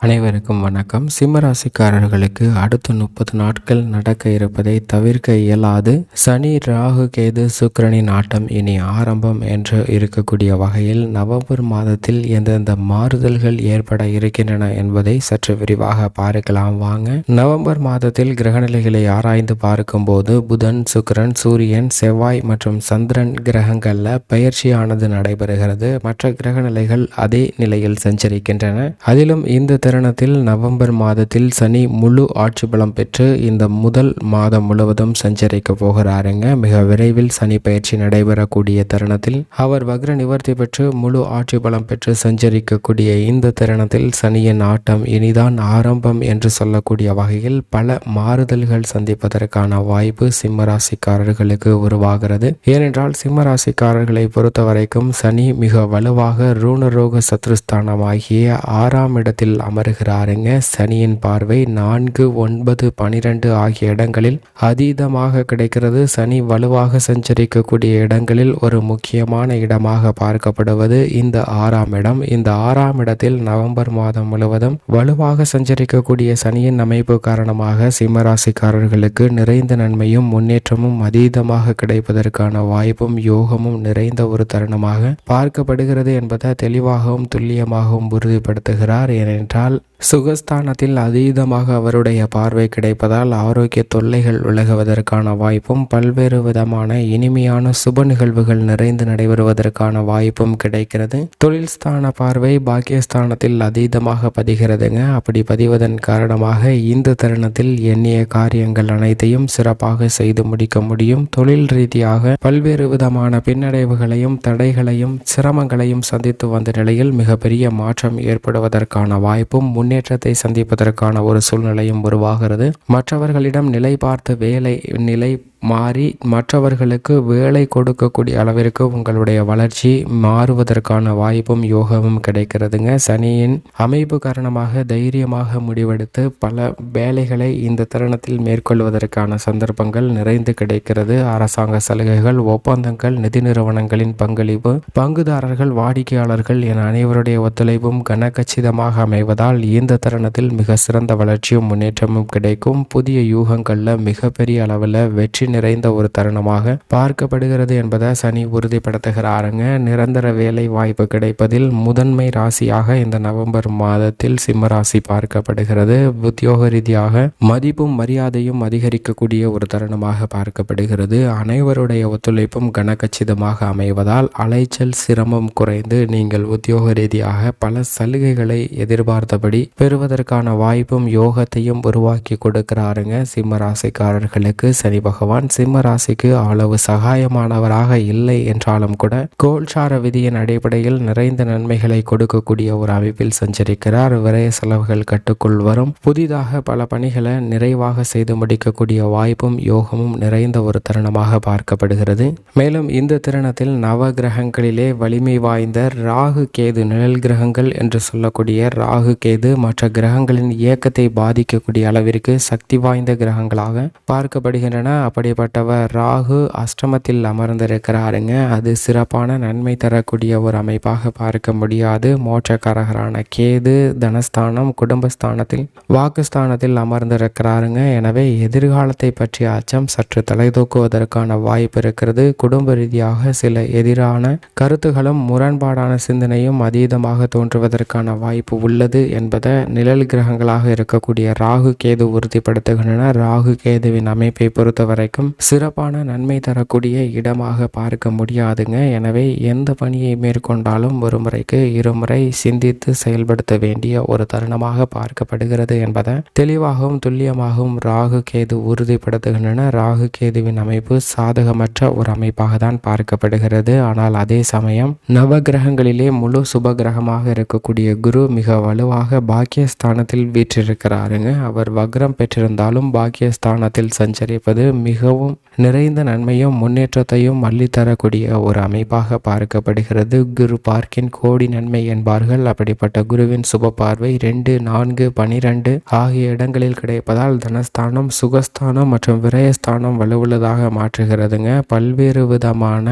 அனைவருக்கும் வணக்கம். சிம்மராசிக்காரர்களுக்கு அடுத்த முப்பது நாட்கள் நடக்க இருப்பதை தவிர்க்க இயலாது. சனி ராகு கேது சுக்கிரனின் ஆட்டம் இனி ஆரம்பம் என்று இருக்கக்கூடிய வகையில் நவம்பர் மாதத்தில் எந்தெந்த மாறுதல்கள் ஏற்பட இருக்கின்றன என்பதை சற்று விரிவாக பார்க்கலாம் வாங்க. நவம்பர் மாதத்தில் கிரகநிலைகளை ஆராய்ந்து பார்க்கும்போது புதன் சுக்கிரன் சூரியன் செவ்வாய் மற்றும் சந்திரன் கிரகங்கள்ல பயிற்சியானது நடைபெறுகிறது. மற்ற கிரகநிலைகள் அதே நிலையில் சஞ்சரிக்கின்றன. அதிலும் இந்த தருணத்தில் நவம்பர் மாதத்தில் சனி முழு ஆட்சி பலம் பெற்று இந்த முதல் மாதம் முழுவதும் சஞ்சரிக்க போகிறாருங்க. மிக விரைவில் சனி பயிற்சி நடைபெறக்கூடிய தருணத்தில் அவர் வக்ர நிவர்த்தி பெற்று முழு ஆட்சி பலம் பெற்று சஞ்சரிக்கக்கூடிய இந்த தருணத்தில் சனியின் ஆட்டம் இனிதான் ஆரம்பம் என்று சொல்லக்கூடிய வகையில் பல மாறுதல்கள் சந்திப்பதற்கான வாய்ப்பு சிம்மராசிக்காரர்களுக்கு உருவாகிறது. ஏனென்றால் சிம்மராசிக்காரர்களை பொறுத்த வரைக்கும் சனி மிக வலுவாக ரூணரோக சத்ருஸ்தானமாகிய ஆறாம் இடத்தில் அமருகிறாருங்க சனியின் பார்வை நான்கு ஒன்பது பனிரெண்டு ஆகிய இடங்களில் அதீதமாக கிடைக்கிறது. சனி வலுவாக சஞ்சரிக்கக்கூடிய இடங்களில் ஒரு முக்கியமான இடமாக பார்க்கப்படுவது இந்த ஆறாம் இடம். இந்த ஆறாம் இடத்தில் நவம்பர் மாதம் முழுவதும் வலுவாக சஞ்சரிக்கக்கூடிய சனியின் அமைப்பு காரணமாக சிம்மராசிக்காரர்களுக்கு நிறைந்த நன்மையும் முன்னேற்றமும் அதீதமாக கிடைப்பதற்கான வாய்ப்பும் யோகமும் நிறைந்த ஒரு தருணமாக பார்க்கப்படுகிறது என்பதை தெளிவாகவும் துல்லியமாகவும் உறுதிப்படுத்துகிறார். ஏனென்றால் ஆனால் சுகஸ்தானத்தில் அதீதமாக அவருடைய பார்வை கிடைப்பதால் ஆரோக்கிய தொல்லைகள் விலகுவதற்கான வாய்ப்பும் பல்வேறு விதமான இனிமையான சுப நிகழ்வுகள் நிறைந்து நடைபெறுவதற்கான வாய்ப்பும் கிடைக்கிறது. தொழில் ஸ்தான பார்வை பாக்கியஸ்தானத்தில் அதீதமாக பதிகிறதுங்க. அப்படி பதிவதன் காரணமாக இந்த தருணத்தில் எண்ணிய காரியங்கள் அனைத்தையும் சிறப்பாக செய்து முடிக்க முடியும். தொழில் ரீதியாக பல்வேறு விதமான பின்னடைவுகளையும் தடைகளையும் சிரமங்களையும் சந்தித்து வந்த நிலையில் மிகப்பெரிய மாற்றம் ஏற்படுவதற்கான வாய்ப்பும் முன்னேற்றத்தை சந்திப்பதற்கான ஒரு சூழ்நிலையும் உருவாகிறது. மற்றவர்களிடம் நிலை பார்த்து வேலை நிலை மாறி மற்றவர்களுக்கு வேலை கொடுக்கக்கூடிய அளவிற்கு உங்களுடைய வளர்ச்சி மாறுவதற்கான வாய்ப்பும் யோகமும் கிடைக்கிறதுங்க. சனியின் அமைப்பு காரணமாக தைரியமாக முடிவெடுத்து பல வேலைகளை இந்த தருணத்தில் மேற்கொள்வதற்கான சந்தர்ப்பங்கள் நிறைந்து கிடைக்கிறது. அரசாங்க சலுகைகள் ஒப்பந்தங்கள் நிதி நிறுவனங்களின் பங்களிப்பு பங்குதாரர்கள் வாடிக்கையாளர்கள் என அனைவருடைய ஒத்துழைப்பும் கனகச்சிதமாக அமைவதால் இந்த தருணத்தில் மிக சிறந்த வளர்ச்சியும் முன்னேற்றமும் கிடைக்கும். புதிய யூகங்களில் மிகப்பெரிய அளவில் வெற்றி நிறைந்த ஒரு தருணமாக பார்க்கப்படுகிறது என்பதை சனி உறுதிப்படுத்துகிறாருங்க. நிரந்தர வேலை வாய்ப்பு கிடைப்பதில் முதன்மை ராசியாக இந்த நவம்பர் மாதத்தில் சிம்ம ராசி பார்க்கப்படுகிறது. உத்தியோக ரீதியாக மதிப்பும் மரியாதையும் அதிகரிக்கக்கூடிய ஒரு தருணமாக பார்க்கப்படுகிறது. அனைவருடைய ஒத்துழைப்பும் கனகச்சிதமாக அமைவதால் அலைச்சல் சிரமம் குறைந்து நீங்கள் உத்தியோக ரீதியாக பல சலுகைகளை எதிர்பார்த்தபடி பெறுவதற்கான வாய்ப்பும் யோகத்தையும் உருவாக்கி கொடுக்கிறாருங்க. சிம்ம ராசிக்காரர்களுக்கு சனி பகவான் சிம்ம ராசிக்கு அவ்வளவு சகாயமானவராக இல்லை என்றாலும் கூட கோல்சார விதியின் அடிப்படையில் நிறைந்த நன்மைகளை கொடுக்கக்கூடிய ஒரு அமைப்பில் சஞ்சரிக்கிறார். விரய செலவுகள் கட்டுக்குள் வரும். புதிதாக பல பணிகளை நிறைவாக செய்து முடிக்கக்கூடிய வாய்ப்பும் யோகமும் நிறைந்த ஒரு தருணமாக பார்க்கப்படுகிறது. மேலும் இந்த தருணத்தில் நவ கிரகங்களிலே வலிமை வாய்ந்த ராகு கேது நிழல் கிரகங்கள் என்று சொல்லக்கூடிய ராகு கேது மற்ற கிரகங்களின் இயக்கத்தை பாதிக்கக்கூடிய அளவிற்கு சக்தி வாய்ந்த கிரகங்களாக பார்க்கப்படுகின்றன. அப்படிப்பட்டவர் ராகு அஷ்டமத்தில் அமர்ந்திருக்கிறாருங்க. அது சிறப்பான நன்மை தரக்கூடிய ஒரு அமைப்பாக பார்க்க முடியாது. மோட்சக்காரகரான கேது தனஸ்தானம் குடும்பஸ்தானத்தில் வாக்குஸ்தானத்தில் அமர்ந்திருக்கிறாருங்க. எனவே எதிர்காலத்தை பற்றிய அச்சம் சற்று தலைதூக்குவதற்கான வாய்ப்பு இருக்கிறது. குடும்ப ரீதியாக சில எதிரான கருத்துகளும் முரண்பாடான சிந்தனையும் அதீதமாக தோன்றுவதற்கான வாய்ப்பு உள்ளது என்பதை நிழல் கிரகங்களாக இருக்கக்கூடிய ராகு கேது உறுதிப்படுத்துகின்றன. ராகு கேதுவின் அமைப்பை பொறுத்த வரைக்கும் சிறப்பான நன்மை தரக்கூடிய இடமாக பார்க்க முடியாதுங்க. எனவே எந்த பணியை மேற்கொண்டாலும் ஒரு முறைக்கு இருமுறை சிந்தித்து செயல்படுத்த வேண்டிய ஒரு தருணமாக பார்க்கப்படுகிறது என்பதை தெளிவாகவும் துல்லியமாகவும் ராகு கேது உறுதிப்படுத்துகின்றன. ராகு கேதுவின் அமைப்பு சாதகமற்ற ஒரு அமைப்பாக தான் பார்க்கப்படுகிறது. ஆனால் அதே சமயம் நவ கிரகங்களிலே முழு சுப கிரகமாக இருக்கக்கூடிய குரு மிக வலுவாக பாக்கியஸ்தானத்தில் வீற்றிருக்கிறாருங்க. அவர் வக்ரம் பெற்றிருந்தாலும் பாக்கியஸ்தானத்தில் சஞ்சரிப்பது மிக மிகவும் நிறைந்த நன்மையும் முன்னேற்றத்தையும் அள்ளித்தரக்கூடிய ஒரு அமைப்பாக பார்க்கப்படுகிறது. குரு பார்க்கின் கோடி நன்மை என்பார்கள். அப்படிப்பட்ட குருவின் சுப பார்வை ரெண்டு நான்கு பனிரெண்டு ஆகிய இடங்களில் கிடைப்பதால் தனஸ்தானம் சுகஸ்தானம் மற்றும் விரயஸ்தானம் வலுவுள்ளதாக மாற்றுகிறதுங்க. பல்வேறு விதமான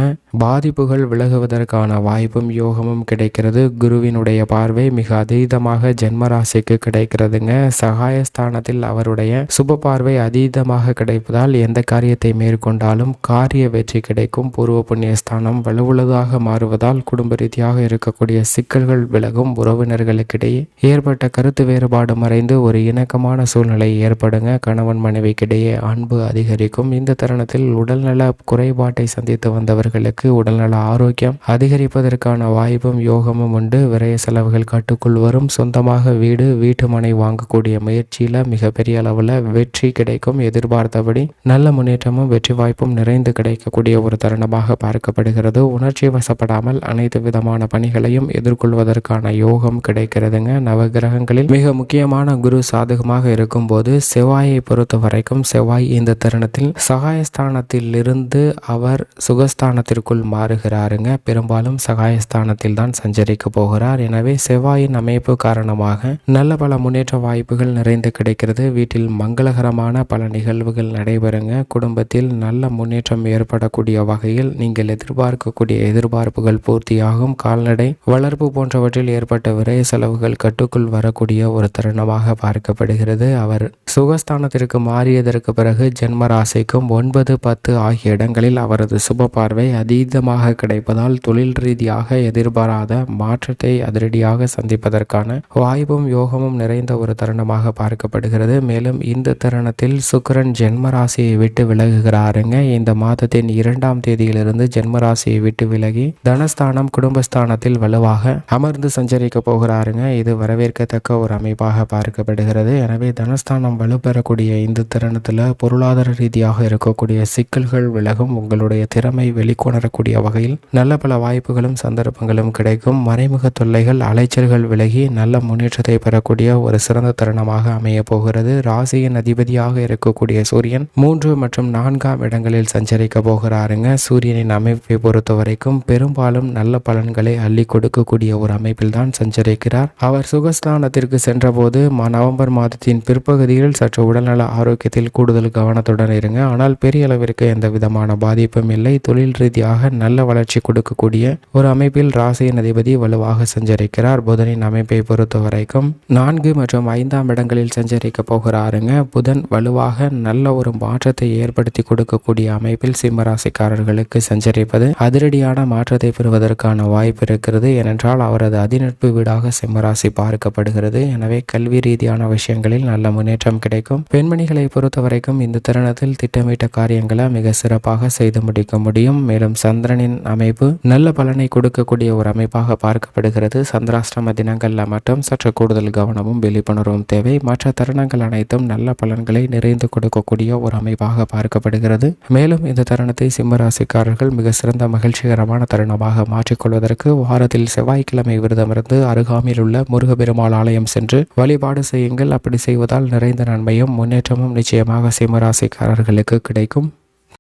பாதிப்புகள் விலகுவதற்கான வாய்ப்பும் யோகமும் கிடைக்கிறது. குருவினுடைய பார்வை மிக அதீதமாக ஜென்மராசிக்கு கிடைக்கிறதுங்க. சகாயஸ்தானத்தில் அவருடைய சுப பார்வை அதீதமாக கிடைப்பதால் எந்த காரியத்தை மேற்கொண்டாலும் காரிய வெற்றி கிடைக்கும். பூர்வ புண்ணிய ஸ்தானம் வலுவுள்ளதாக மாறுவதால் குடும்ப ரீதியாக இருக்கக்கூடிய சிக்கல்கள் விலகும். உறவினர்களுக்கிடையே ஏற்பட்ட கருத்து வேறுபாடு மறைந்து ஒரு இணக்கமான சூழ்நிலை ஏற்படுங்க. கணவன் மனைவிக்கிடையே அன்பு அதிகரிக்கும். இந்த தருணத்தில் உடல்நல குறைபாட்டை சந்தித்து வந்தவர்களுக்கு உடல்நல ஆரோக்கியம் அதிகரிப்பதற்கான வாய்ப்பும் யோகமும் உண்டு. விரைய செலவுகள் கட்டுக்குள் வரும். சொந்தமாக வீடு வீட்டு மனை வாங்கக்கூடிய முயற்சியில் மிகப்பெரிய அளவில் வெற்றி கிடைக்கும். எதிர்பார்த்தபடி நல்ல முன்னேற்றமும் வெற்றி வாய்ப்பும் நிறைந்து கிடைக்கக்கூடிய ஒரு தருணமாக பார்க்கப்படுகிறது. உணர்ச்சி வசப்படாமல் அனைத்து விதமான பணிகளையும் எதிர்கொள்வதற்கான யோகம் கிடைக்கிறதுங்க. நவகிரகங்களில் மிக முக்கியமான குரு சாதகமாக இருக்கும்போது செவ்வாயை பொறுத்த வரைக்கும் செவ்வாய் இந்த தருணத்தில் சகாயஸ்தானத்தில் இருந்து அவர் சுகஸ்தானத்திற்குள் மாறுகிறாருங்க. பெரும்பாலும் சகாயஸ்தானத்தில் தான் சஞ்சரிக்க போகிறார். எனவே செவ்வாயின் அமைப்பு காரணமாக நல்ல பல முன்னேற்ற வாய்ப்புகள் நிறைந்து கிடைக்கிறது. வீட்டில் மங்களகரமான பல நிகழ்வுகள் நடைபெறுங்க. குடும்பத்தில் நல்ல முன்னேற்றம் ஏற்படக்கூடிய வகையில் நீங்கள் எதிர்பார்க்கக்கூடிய எதிர்பார்ப்புகள் பூர்த்தியாகும். கால்நடை வளர்ப்பு போன்றவற்றில் ஏற்பட்ட விரய செலவுகள் கட்டுக்குள் வரக்கூடிய ஒரு தருணமாக பார்க்கப்படுகிறது. அவர் சுகஸ்தானத்திற்கு மாறியதற்கு பிறகு ஜென்ம ராசிக்கும் ஒன்பது பத்து ஆகிய இடங்களில் அவரது சுப பார்வை அதீதமாக கிடைப்பதால் தொழில் ரீதியாக எதிர்பாராத மாற்றத்தை அதிரடியாக சந்திப்பதற்கான வாய்ப்பும் யோகமும் நிறைந்த ஒரு தருணமாக பார்க்கப்படுகிறது. மேலும் இந்த தருணத்தில் சுக்கரன் ஜென்ம ராசியை விட்டு விலகுகிறாருங்க. இந்த மாதத்தின் இரண்டாம் தேதியிலிருந்து ஜென்மராசியை விட்டு விலகி தனஸ்தானம் குடும்பஸ்தானத்தில் வலுவாக அமர்ந்து சஞ்சரிக்க போகிறாருங்க. இது வரவேற்கத்தக்க ஒரு அமைப்பாக பார்க்கப்படுகிறது. எனவே தனஸ்தானம் வலுப்பெறக்கூடிய இந்த தருணத்தில் பொருளாதார ரீதியாக இருக்கக்கூடிய சிக்கல்கள் விலகும். உங்களுடைய திறமை வெளிக்கொணரக்கூடிய வகையில் நல்ல பல வாய்ப்புகளும் சந்தர்ப்பங்களும் கிடைக்கும். மறைமுக தொல்லைகள் அலைச்சல்கள் விலகி நல்ல முன்னேற்றத்தை பெறக்கூடிய ஒரு சிறந்த தருணமாக அமைய போகிறது. ராசியின் அதிபதியாக இருக்கக்கூடிய சூரியன் மூன்று மற்றும் மற்றும் நான்காம் இடங்களில் சஞ்சரிக்க போகிறாருங்க. சூரியனின் அமைப்பை பொறுத்த வரைக்கும் பெரும்பாலும் நல்ல பலன்களை அள்ளி கொடுக்கக்கூடிய ஒரு அமைப்பில் தான் சஞ்சரிக்கிறார். அவர் சுகஸ்தானத்திற்கு சென்றபோது நவம்பர் மாதத்தின் பிற்பகுதியில் சற்று உடல்நல ஆரோக்கியத்தில் கூடுதல் கவனத்துடன் இருங்க. ஆனால் பெரிய அளவிற்கு எந்த விதமான பாதிப்பும் இல்லை. தொழில் ரீதியாக நல்ல வளர்ச்சி கொடுக்கக்கூடிய ஒரு அமைப்பில் ராசியின் அதிபதி வலுவாக சஞ்சரிக்கிறார். புதனின் அமைப்பை பொறுத்த வரைக்கும் நான்கு மற்றும் ஐந்தாம் இடங்களில் சஞ்சரிக்க போகிறாருங்க. புதன் வலுவாக நல்ல ஒரு மாற்றத்தை ஏற்படுத்தி கொடுக்கக்கூடிய அமைப்பில் சிம்மராசிக்காரர்களுக்கு சஞ்சரிப்பது அதிரடியான மாற்றத்தை பெறுவதற்கான வாய்ப்பு இருக்கிறது. ஏனென்றால் அவரது அதிநட்பு வீடாக சிம்மராசி பார்க்கப்படுகிறது. எனவே கல்வி ரீதியான விஷயங்களில் நல்ல முன்னேற்றம் கிடைக்கும். பெண்மணிகளை பொறுத்தவரைக்கும் இந்த தருணத்தில் திட்டமிட்ட காரியங்களை மிக சிறப்பாக செய்து முடிக்க முடியும். மேலும் சந்திரனின் அமைப்பு நல்ல பலனை கொடுக்கக்கூடிய ஒரு அமைப்பாக பார்க்கப்படுகிறது. சந்திராஷ்டம தினங்கள்ல மட்டும் சற்று கூடுதல் கவனமும் விழிப்புணர்வும் தேவை. மற்ற தருணங்கள் அனைத்தும் நல்ல பலன்களை நிறைந்து கொடுக்கக்கூடிய ஒரு அமைப்பாக எதிர்பார்க்கப்படுகிறது மேலும் இந்த தருணத்தை சிம்மராசிக்காரர்கள் மிக சிறந்த மகிழ்ச்சிகரமான தருணமாக மாற்றிக்கொள்வதற்கு வாரத்தில் செவ்வாய்க்கிழமை விரதமிருந்து அருகாமையில் உள்ள முருகப்பெருமாள் ஆலயம் சென்று வழிபாடு செய்யுங்கள். அப்படி செய்வதால் நிறைந்த நன்மையும் முன்னேற்றமும் நிச்சயமாக சிம்மராசிக்காரர்களுக்கு கிடைக்கும்.